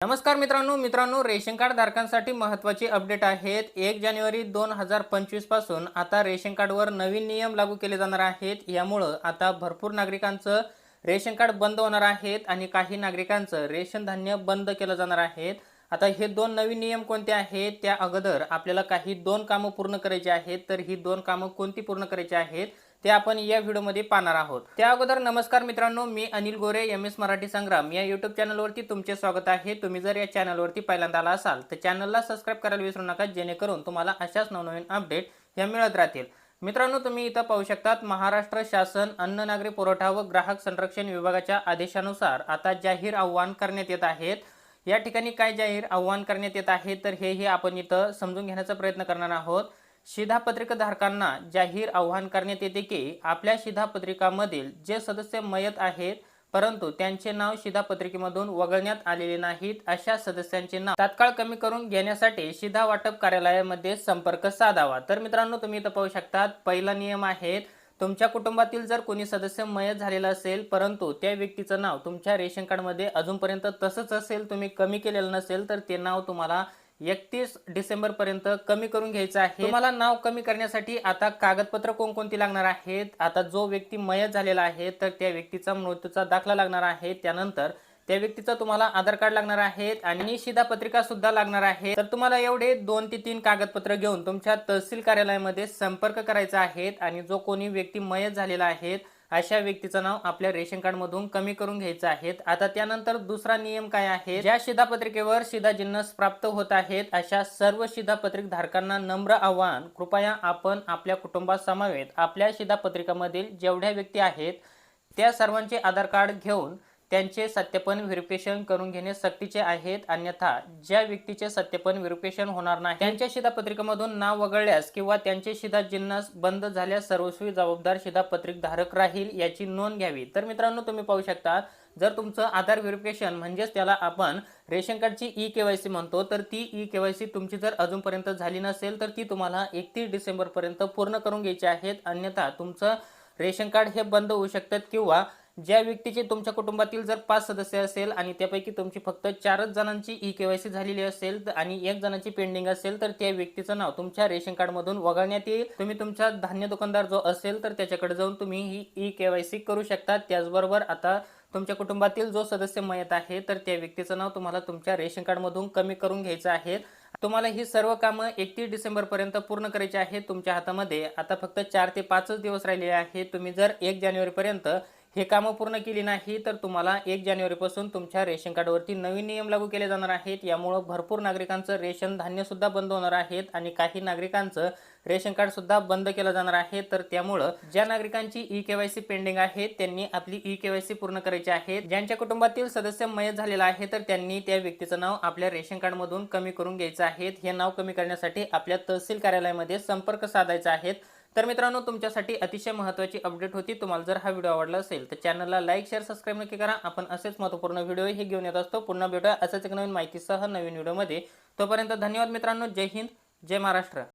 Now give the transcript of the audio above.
नमस्कार मित्रांनो मित्रांनो रेशन कार्ड धारकांसाठी महत्त्वाची अपडेट आहेत. एक जानेवारी दोन हजार पंचवीसपासून आता रेशन कार्डवर नवीन नियम लागू केले जाणार आहेत. यामुळं आता भरपूर नागरिकांचं रेशन कार्ड बंद होणार आहेत आणि काही नागरिकांचं रेशन धान्य बंद केलं जाणार आहेत. आता हे दोन नवीन नियम कोणते आहेत? त्या अगोदर आपल्याला काही दोन कामं पूर्ण करायची आहेत. तर ही दोन कामं कोणती पूर्ण करायची आहेत? ते आपण या व्हिडिओमध्ये पाहणार आहोत. त्या अगोदर नमस्कार मित्रांनो मी अनिल गोरे एम एस मराठी संग्राम. या युट्यूब चॅनलवरती तुमचे स्वागत आहे. तुम्ही जर या चॅनलवरती पहिल्यांदा आला असाल तर चॅनलला सबस्क्राईब करायला विसरू नका जेणेकरून तुम्हाला अशाच नवनवीन अपडेट या मिळत राहतील. मित्रांनो तुम्ही इथं पाहू शकतात महाराष्ट्र शासन अन्न नागरी पुरवठा व ग्राहक संरक्षण विभागाच्या आदेशानुसार आता जाहीर आव्हान करण्यात येत आहेत. या ठिकाणी काय जाहीर आव्हान करण्यात येत आहे तर हेही आपण इथं समजून घेण्याचा प्रयत्न करणार आहोत. शिधापत्रिकाधारकांना जाहीर आव्हान करण्यात येते की आपल्या शिधापत्रिकामधील जे सदस्य मयत आहेत परंतु त्यांचे नाव शिधापत्रिकेमधून वगळण्यात आलेले नाहीत अशा सदस्यांचे नाव तात्काळ कमी करून घेण्यासाठी शिधा वाटप कार्यालयामध्ये संपर्क साधावा. तर मित्रांनो तुम्ही इथं पाहू शकतात पहिला नियम आहे तुमच्या कुटुंबातील जर कोणी सदस्य मयत झालेला असेल परंतु त्या व्यक्तीचं नाव तुमच्या रेशन कार्डमध्ये अजूनपर्यंत तसंच असेल तुम्ही कमी केलेलं नसेल तर ते नाव तुम्हाला एकतीस डिसेंबरपर्यंत कमी करून घ्यायचं आहे. तुम्हाला नाव कमी करण्यासाठी आता कागदपत्र कोणकोणती लागणार आहेत? आता जो व्यक्ती मयत झालेला आहे तर त्या व्यक्तीचा मृत्यूचा दाखला लागणार आहे. त्यानंतर त्या व्यक्तीचा तुम्हाला आधार कार्ड लागणार आहेत आणि शिधापत्रिका सुद्धा लागणार आहे. तर तुम्हाला एवढे दोन ते तीन कागदपत्र घेऊन तुमच्या तहसील कार्यालयामध्ये संपर्क करायचा आहे आणि जो कोणी व्यक्ती मयत झालेला आहे अशा व्यक्तीचं नाव आपल्या रेशन कार्ड मधून कमी करून घ्यायचं आहे आता त्यानंतर दुसरा नियम काय आहे? ज्या शिधापत्रिकेवर शिधा जिन्नस प्राप्त होत आहेत अशा सर्व शिधापत्रिक धारकांना नम्र आव्हान. कृपया आपण आपल्या कुटुंबासमवेत आपल्या शिधापत्रिकामधील जेवढ्या व्यक्ती आहेत त्या सर्वांचे आधार कार्ड घेऊन त्यांचे सत्यापन व्हेरिफिकेशन करून घेणे सक्तीचे आहेत अन्यथा ज्या व्यक्तीचे सत्यापन व्हेरिफिकेशन होणार नाही त्यांच्या शिधापत्रिकेमधून नाव वगळल्यास किंवा त्यांचे शिधा जिन्नस बंद झाल्यास सर्वस्वी जबाबदार शिधापत्रिक धारक राहील याची नोंद घ्यावी. तर मित्रांनो तुम्ही पाहू शकता जर तुमचं आधार व्हेरिफिकेशन म्हणजेच त्याला आपण रेशन कार्डची ई के वाय सी म्हणतो तर ती ई के वाय सी तुमची जर अजूनपर्यंत झाली नसेल तर ती तुम्हाला एकतीस डिसेंबरपर्यंत पूर्ण करून घ्यायची आहेत अन्यथा तुमचं रेशन कार्ड हे बंद होऊ शकतात किंवा ज्या व्यक्तीचे तुमच्या कुटुंबातील जर पाच सदस्य असेल आणि त्यापैकी तुमची फक्त चारच जणांची ई के वाय सी झालेली असेल तर- आणि एक जणांची पेंडिंग असेल तर त्या व्यक्तीचं नाव तुमच्या रेशन कार्ड मधून वगळण्यात येईल. तुम्ही तुमचा धान्य दुकानदार जो असेल तर त्याच्याकडे जाऊन तुम्ही ही ई के वाय सी करू शकता. त्याचबरोबर आता तुमच्या कुटुंबातील जो सदस्य मयत आहे तर त्या व्यक्तीचं नाव तुम्हाला तुमच्या रेशन कार्ड मधून कमी करून घ्यायचं आहे. तुम्हाला ही सर्व कामं एकतीस डिसेंबर पर्यंत पूर्ण करायची आहेत तुमच्या हातामध्ये. आता फक्त चार ते पाचच दिवस राहिलेले आहे तुम्ही जर एक जानेवारी पर्यंत हे कामं पूर्ण केली नाही तर तुम्हाला एक जानेवारीपासून तुमच्या रेशन कार्डवरती नवीन नियम लागू केले जाणार आहेत. यामुळं भरपूर नागरिकांचं रेशन धान्यसुद्धा बंद होणार आहेत आणि काही नागरिकांचं रेशन कार्डसुद्धा बंद केलं जाणार आहे. तर त्यामुळं ज्या नागरिकांची ई केवायसी पेंडिंग आहे त्यांनी आपली ई केवायसी पूर्ण करायची आहे. ज्यांच्या कुटुंबातील सदस्य मयत झालेला आहे तर त्यांनी त्या व्यक्तीचं नाव आपल्या रेशन कार्डमधून कमी करून घ्यायचं आहे. हे नाव कमी करण्यासाठी आपल्या तहसील कार्यालयामध्ये संपर्क साधायचा आहे. तर मित्रांनो तुमच्यासाठी अतिशय महत्त्वाची अपडेट होती. तुम्हाला जर हा व्हिडिओ आवडला असेल तर चॅनलला लाईक शेअर सबस्क्राईब नक्की करा. आपण असेच महत्त्वपूर्ण व्हिडिओ हे घेऊन येत असतो. पुन्हा भेटूया असेच एक नवीन माहितीसह नवीन व्हिडिओमध्ये तोपर्यंत धन्यवाद मित्रांनो. जय हिंद जय महाराष्ट्र.